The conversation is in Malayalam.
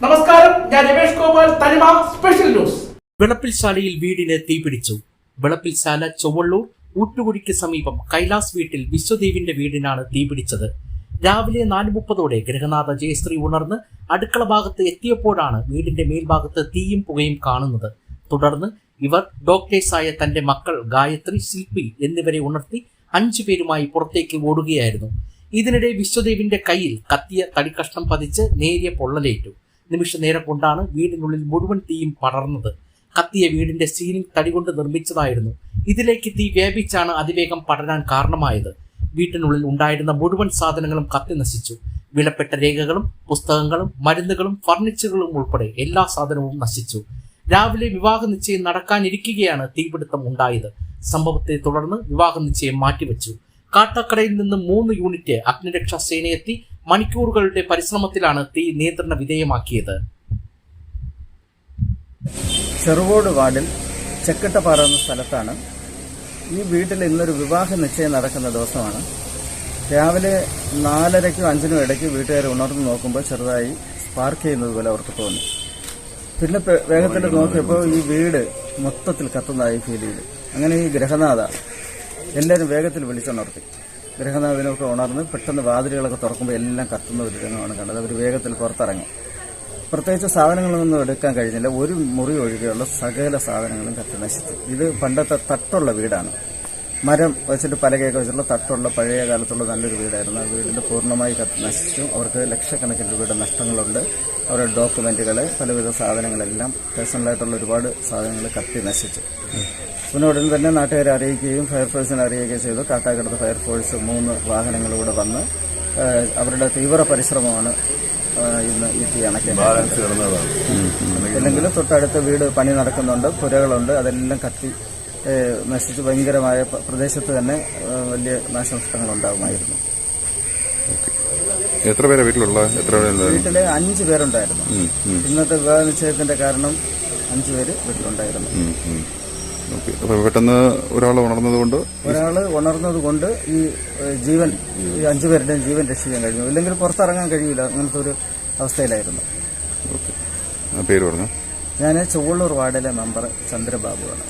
നമസ്കാരം ഞാൻ തനിമ സ്പെഷ്യൽ ന്യൂസ് വിളപ്പിൽശാലയിൽ വീടിന് തീപിടിച്ചു വിളപ്പിൽശാല ചൊവ്വള്ളൂർ ഊട്ടുകുടിക്ക് സമീപം കൈലാസ് വീട്ടിൽ വിശ്വദേവിന്റെ വീടിനാണ് തീപിടിച്ചത് രാവിലെ നാല് മുപ്പതോടെ ഗൃഹനാഥ ജയശ്രീ ഉണർന്ന് അടുക്കള ഭാഗത്ത് എത്തിയപ്പോഴാണ് വീടിന്റെ മേൽഭാഗത്ത് തീയും പുകയും കാണുന്നത്. തുടർന്ന് ഇവർ ഡോക്ടേഴ്സായ തന്റെ മക്കൾ ഗായത്രി ശില്പി എന്നിവരെ ഉണർത്തി അഞ്ചു പേരുമായി പുറത്തേക്ക് ഓടുകയായിരുന്നു. ഇതിനിടെ വിശ്വദേവിന്റെ കയ്യിൽ കത്തിയ തടിക്കഷ്ണം പതിച്ച് നേരിയ പൊള്ളലേറ്റു. നിമിഷ നേരം കൊണ്ടാണ് വീടിനുള്ളിൽ മുഴുവൻ തീയും പടർന്നത്. കത്തിയ വീടിന്റെ സീലിംഗ് തടി കൊണ്ട് നിർമ്മിച്ചതായിരുന്നു. ഇതിലേക്ക് തീ വ്യാപിച്ചാണ് അതിവേഗം പടരാൻ കാരണമായത്. വീട്ടിനുള്ളിൽ ഉണ്ടായിരുന്ന മുഴുവൻ സാധനങ്ങളും കത്തി നശിച്ചു. വിലപ്പെട്ട രേഖകളും പുസ്തകങ്ങളും മരുന്നുകളും ഫർണിച്ചറുകളും ഉൾപ്പെടെ എല്ലാ സാധനവും നശിച്ചു. രാവിലെ വിവാഹ നിശ്ചയം നടക്കാനിരിക്കുകയാണ് തീപിടുത്തം ഉണ്ടായത്. സംഭവത്തെ തുടർന്ന് വിവാഹ നിശ്ചയം മാറ്റിവെച്ചു. കാട്ടാക്കടയിൽ നിന്ന് മൂന്ന് യൂണിറ്റ് അഗ്നിരക്ഷാ സേനയെത്തി മണിക്കൂറുകളുടെ പരിശ്രമത്തിലാണ് തീ നിയന്ത്രണ വിധേയമാക്കിയത്. ചെറുകോട് വാർഡിൽ ചെക്കട്ടപ്പാറ എന്ന സ്ഥലത്താണ്. ഈ വീട്ടിൽ ഇന്നൊരു വിവാഹ നിശ്ചയം നടക്കുന്ന ദിവസമാണ്. രാവിലെ നാലരയ്ക്കും അഞ്ചിനും ഇടയ്ക്ക് വീട്ടുകാർ ഉണർന്നു നോക്കുമ്പോൾ ചെറുതായി സ്പാർക്ക് ചെയ്യുന്നത് പോലെ അവർക്ക് തോന്നി. പിന്നെ വേഗത്തിൽ നോക്കിയപ്പോൾ ഈ വീട് മൊത്തത്തിൽ കത്തുന്നതായി ഫീൽ ചെയ്തു. അങ്ങനെ ഈ ഗ്രഹനാഥ എല്ലാവരും വേഗത്തിൽ വിളിച്ചുണർത്തി. ഗ്രഹനാഥനൊക്കെ ഉണർന്ന് പെട്ടെന്ന് വാതിലുകളൊക്കെ തുറക്കുമ്പോൾ എല്ലാം കത്തുന്ന ഒരു രംഗമാണ് കണ്ടത്. അവർ വേഗത്തിൽ പുറത്തിറങ്ങി. പ്രത്യേകിച്ച് സാധനങ്ങളൊന്നും എടുക്കാൻ കഴിഞ്ഞില്ല. ഒരു മുറി ഒഴികെയുള്ള സകല സാധനങ്ങളും കത്തി നശിച്ചു. ഇത് പണ്ടത്തെ തട്ടുള്ള വീടാണ്. മരം വെച്ചിട്ട് പലകയൊക്കെ വെച്ചിട്ടുള്ള തട്ടുള്ള പഴയ കാലത്തുള്ള നല്ലൊരു വീടായിരുന്നു. ആ വീടിന്റെ പൂർണമായി നശിച്ചു. അവർക്ക് ലക്ഷക്കണക്കിന് രൂപയുടെ നഷ്ടങ്ങളുണ്ട്. അവരുടെ ഡോക്യുമെന്റുകൾ പലവിധ സാധനങ്ങളെല്ലാം പേഴ്സണലായിട്ടുള്ള ഒരുപാട് സാധനങ്ങൾ കത്തി നശിച്ചു. പിന്നെ ഉടൻ തന്നെ നാട്ടുകാരെ അറിയിക്കുകയും ഫയർഫോഴ്സിനെ അറിയുകയും ചെയ്തു. കാട്ടാക്കടത്ത് ഫയർഫോഴ്സ് മൂന്ന് വാഹനങ്ങൾ കൂടെ വന്ന് അവരുടെ തീവ്ര പരിശ്രമമാണ് ഇന്ന് ഈ തീ അണക്കേണ്ടത് അല്ലെങ്കിൽ തൊട്ടടുത്ത വീട് പണി നടക്കുന്നുണ്ട് പുരകളുണ്ട് അതെല്ലാം കത്തി നശിച്ച് ഭയങ്കരമായ പ്രദേശത്ത് തന്നെ വലിയ നാശനഷ്ടങ്ങൾ ഉണ്ടാകുമായിരുന്നു എത്ര പേരെ വീട്ടിലുള്ള? എത്ര വീട്ടിൽ അഞ്ചു പേരുണ്ടായിരുന്നു. ഇന്നത്തെ വിവാഹ നിശ്ചയത്തിന്റെ കാരണം അഞ്ചു പേര് വീട്ടിലുണ്ടായിരുന്നു. പെട്ടെന്ന് ഒരാൾ ഉണർന്നതുകൊണ്ട് ഒരാൾ ഉണർന്നത് കൊണ്ട് ഈ ജീവൻ ഈ അഞ്ചു പേരുടെയും ജീവൻ രക്ഷിക്കാൻ കഴിഞ്ഞു. ഇല്ലെങ്കിൽ പുറത്തിറങ്ങാൻ കഴിയില്ല അങ്ങനത്തെ ഒരു അവസ്ഥയിലായിരുന്നു. പേര് പറഞ്ഞു. ഞാൻ ചുവള്ളൂർ വാർഡിലെ മെമ്പർ ചന്ദ്രബാബുവാണ്.